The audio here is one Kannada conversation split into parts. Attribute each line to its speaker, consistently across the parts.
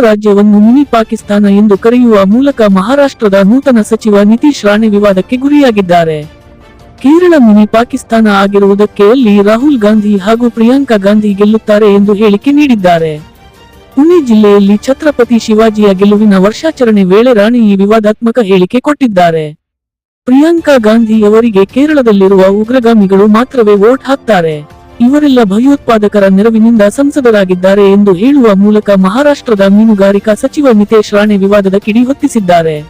Speaker 1: ರಾಜ್ಯವನ್ನು ಮಿನಿ ಪಾಕಿಸ್ತಾನ ಎಂದು ಕರೆಯುವ ಮೂಲಕ ಮಹಾರಾಷ್ಟ್ರದ ನೂತನ ಸಚಿವ ನಿತೀಶ್ ರಾಣೆ ವಿವಾದಕ್ಕೆ ಗುರಿಯಾಗಿದ್ದಾರೆ. ಕೇರಳ ಮಿನಿ ಪಾಕಿಸ್ತಾನ ಆಗಿರುವುದಕ್ಕೆ ಅಲ್ಲಿ ರಾಹುಲ್ ಗಾಂಧಿ ಹಾಗೂ ಪ್ರಿಯಾಂಕಾ ಗಾಂಧಿ ಗೆಲ್ಲುತ್ತಾರೆ ಎಂದು ಹೇಳಿಕೆ ನೀಡಿದ್ದಾರೆ. ಪುಣೆ ಜಿಲ್ಲೆಯಲ್ಲಿ ಛತ್ರಪತಿ ಶಿವಾಜಿಯ ಗೆಲುವಿನ ವರ್ಷಾಚರಣೆ ವೇಳೆ ರಾಣಿ ಈ ವಿವಾದಾತ್ಮಕ ಹೇಳಿಕೆ ಕೊಟ್ಟಿದ್ದಾರೆ. ಪ್ರಿಯಾಂಕಾ ಗಾಂಧಿ ಅವರಿಗೆ ಕೇರಳದಲ್ಲಿರುವ ಉಗ್ರಗಾಮಿಗಳು ಮಾತ್ರವೇ ವೋಟ್ ಹಾಕ್ತಾರೆ. ಇವರೆಲ್ಲ ಭಯೋತ್ಪಾದಕರ ನೆರವಿನಿಂದ ಸಂಸದರಾಗಿದ್ದಾರೆ ಎಂದು ಹೇಳುವ ಮೂಲಕ ಮಹಾರಾಷ್ಟ್ರದ ಮೀನುಗಾರಿಕಾ ಸಚಿವ ನಿತೇಶ್ ರಾಣೆ ವಿವಾದದ ಕಿಡಿ ಹೊತ್ತಿಸಿದ್ದಾರೆ.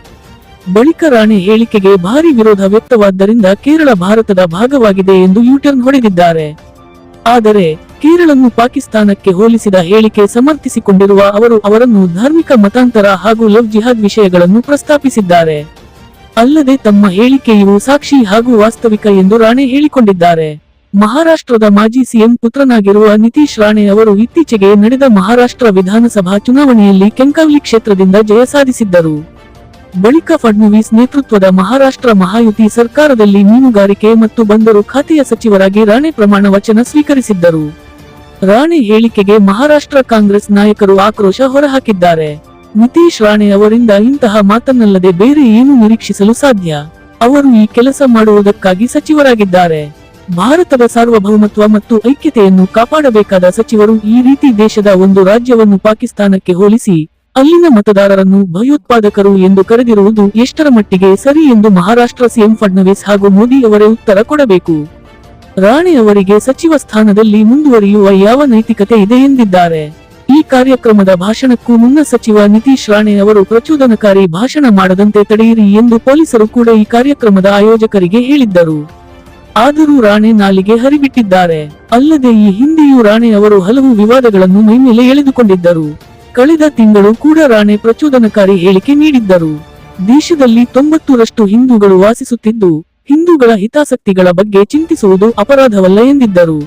Speaker 1: ಬಳಿಕ ರಾಣೆ ಹೇಳಿಕೆಗೆ ಭಾರಿ ವಿರೋಧ ವ್ಯಕ್ತವಾದ್ದರಿಂದ ಕೇರಳ ಭಾರತದ ಭಾಗವಾಗಿದೆ ಎಂದು ಯೂಟರ್ನ್ ಹೊಡೆದಿದ್ದಾರೆ. ಆದರೆ, ಕೇರಳನ್ನು ಪಾಕಿಸ್ತಾನಕ್ಕೆ ಹೋಲಿಸಿದ ಹೇಳಿಕೆ ಸಮರ್ಥಿಸಿಕೊಂಡಿರುವ ಅವರು ಅವರನ್ನು ಧಾರ್ಮಿಕ ಮತಾಂತರ ಹಾಗೂ ಲವ್ ಜಿಹಾದ್ ವಿಷಯಗಳನ್ನು ಪ್ರಸ್ತಾಪಿಸಿದ್ದಾರೆ. ಅಲ್ಲದೆ ತಮ್ಮ ಹೇಳಿಕೆಯು ಸಾಕ್ಷಿ ಹಾಗೂ ವಾಸ್ತವಿಕ ಎಂದು ರಾಣೆ ಹೇಳಿಕೊಂಡಿದ್ದಾರೆ. ಮಹಾರಾಷ್ಟ್ರದ ಮಾಜಿ ಸಿಎಂ ಪುತ್ರನಾಗಿರುವ ನಿತೀಶ್ ರಾಣೆ ಅವರು ಇತ್ತೀಚೆಗೆ ನಡೆದ ಮಹಾರಾಷ್ಟ್ರ ವಿಧಾನಸಭಾ ಚುನಾವಣೆಯಲ್ಲಿ ಕೆಂಕಾವ್ಲಿ ಕ್ಷೇತ್ರದಿಂದ ಜಯ ಸಾಧಿಸಿದ್ದರು. ಬಳಿಕ ಫಡ್ನವೀಸ್ ನೇತೃತ್ವದ ಮಹಾರಾಷ್ಟ್ರ ಮಹಾಯುತಿ ಸರ್ಕಾರದಲ್ಲಿ ಮೀನುಗಾರಿಕೆ ಮತ್ತು ಬಂದರು ಖಾತೆಯ ಸಚಿವರಾಗಿ ರಾಣೆ ಪ್ರಮಾಣ ವಚನ ಸ್ವೀಕರಿಸಿದ್ದರು. ರಾಣೆ ಹೇಳಿಕೆಗೆ ಮಹಾರಾಷ್ಟ್ರ ಕಾಂಗ್ರೆಸ್ ನಾಯಕರು ಆಕ್ರೋಶ ಹೊರಹಾಕಿದ್ದಾರೆ. ನಿತೀಶ್ ರಾಣೆ ಅವರಿಂದ ಇಂತಹ ಮಾತನ್ನಲ್ಲದೆ ಬೇರೆ ಏನು ನಿರೀಕ್ಷಿಸಲು ಸಾಧ್ಯ? ಅವರು ಈ ಕೆಲಸ ಮಾಡುವುದಕ್ಕಾಗಿ ಸಚಿವರಾಗಿದ್ದಾರೆ. ಭಾರತದ ಸಾರ್ವಭೌಮತ್ವ ಮತ್ತು ಐಕ್ಯತೆಯನ್ನು ಕಾಪಾಡಬೇಕಾದ ಸಚಿವರು ಈ ರೀತಿ ದೇಶದ ಒಂದು ರಾಜ್ಯವನ್ನು ಪಾಕಿಸ್ತಾನಕ್ಕೆ ಹೋಲಿಸಿ, ಅಲ್ಲಿನ ಮತದಾರರನ್ನು ಭಯೋತ್ಪಾದಕರು ಎಂದು ಕರೆದಿರುವುದು ಎಷ್ಟರ ಮಟ್ಟಿಗೆ ಸರಿ ಎಂದು ಮಹಾರಾಷ್ಟ್ರ ಸಿಎಂ ಫಡ್ನವೀಸ್ ಹಾಗೂ ಮೋದಿ ಅವರೇ ಉತ್ತರ ಕೊಡಬೇಕು. ರಾಣೆ ಅವರಿಗೆ ಸಚಿವ ಸ್ಥಾನದಲ್ಲಿ ಮುಂದುವರಿಯುವ ಯಾವ ನೈತಿಕತೆ ಇದೆ ಎಂದಿದ್ದಾರೆ. ಈ ಕಾರ್ಯಕ್ರಮದ ಭಾಷಣಕ್ಕೂ ಮುನ್ನ ಸಚಿವ ನಿತೀಶ್ ರಾಣೆ ಅವರು ಪ್ರಚೋದನಕಾರಿ ಭಾಷಣ ಮಾಡದಂತೆ ತಡೆಯಿರಿ ಎಂದು ಪೊಲೀಸರು ಕೂಡ ಈ ಕಾರ್ಯಕ್ರಮದ ಆಯೋಜಕರಿಗೆ ಹೇಳಿದ್ದರು. ಆದರೂ ರಾಣೆ ನಾಲಿಗೆ ಹರಿಬಿಟ್ಟಿದ್ದಾರೆ. ಅಲ್ಲದೆ ಈ ಹಿಂದೆಯೂ ರಾಣೆ ಅವರು ಹಲವು ವಿವಾದಗಳನ್ನು ಮೈಮೇಲೆ ಎಳೆದುಕೊಂಡಿದ್ದರು. ಕಳೆದ ತಿಂಗಳು ಕೂಡ ರಾಣೆ ಪ್ರಚೋದನಕಾರಿ ಹೇಳಿಕೆ ನೀಡಿದ್ದರು. ದೇಶದಲ್ಲಿ ತೊಂಬತ್ತರಷ್ಟು ಹಿಂದೂಗಳು ವಾಸಿಸುತ್ತಿದ್ದು, ಹಿಂದೂಗಳ ಹಿತಾಸಕ್ತಿಗಳ ಬಗ್ಗೆ ಚಿಂತಿಸುವುದು ಅಪರಾಧವಲ್ಲ ಎಂದಿದ್ದರು.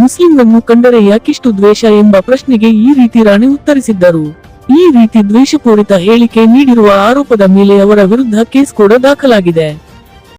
Speaker 1: ಮುಸ್ಲಿಂರನ್ನು ಕಂಡರೆ ಯಾಕಿಷ್ಟು ದ್ವೇಷ ಎಂಬ ಪ್ರಶ್ನೆಗೆ ಈ ರೀತಿ ರಾಣೆ ಉತ್ತರಿಸಿದ್ದರು. ಈ ರೀತಿ ದ್ವೇಷಪೂರಿತ ಹೇಳಿಕೆ ನೀಡಿರುವ ಆರೋಪದ ಮೇಲೆ ಅವರ ವಿರುದ್ಧ ಕೇಸ್ ಕೂಡ ದಾಖಲಾಗಿದೆ.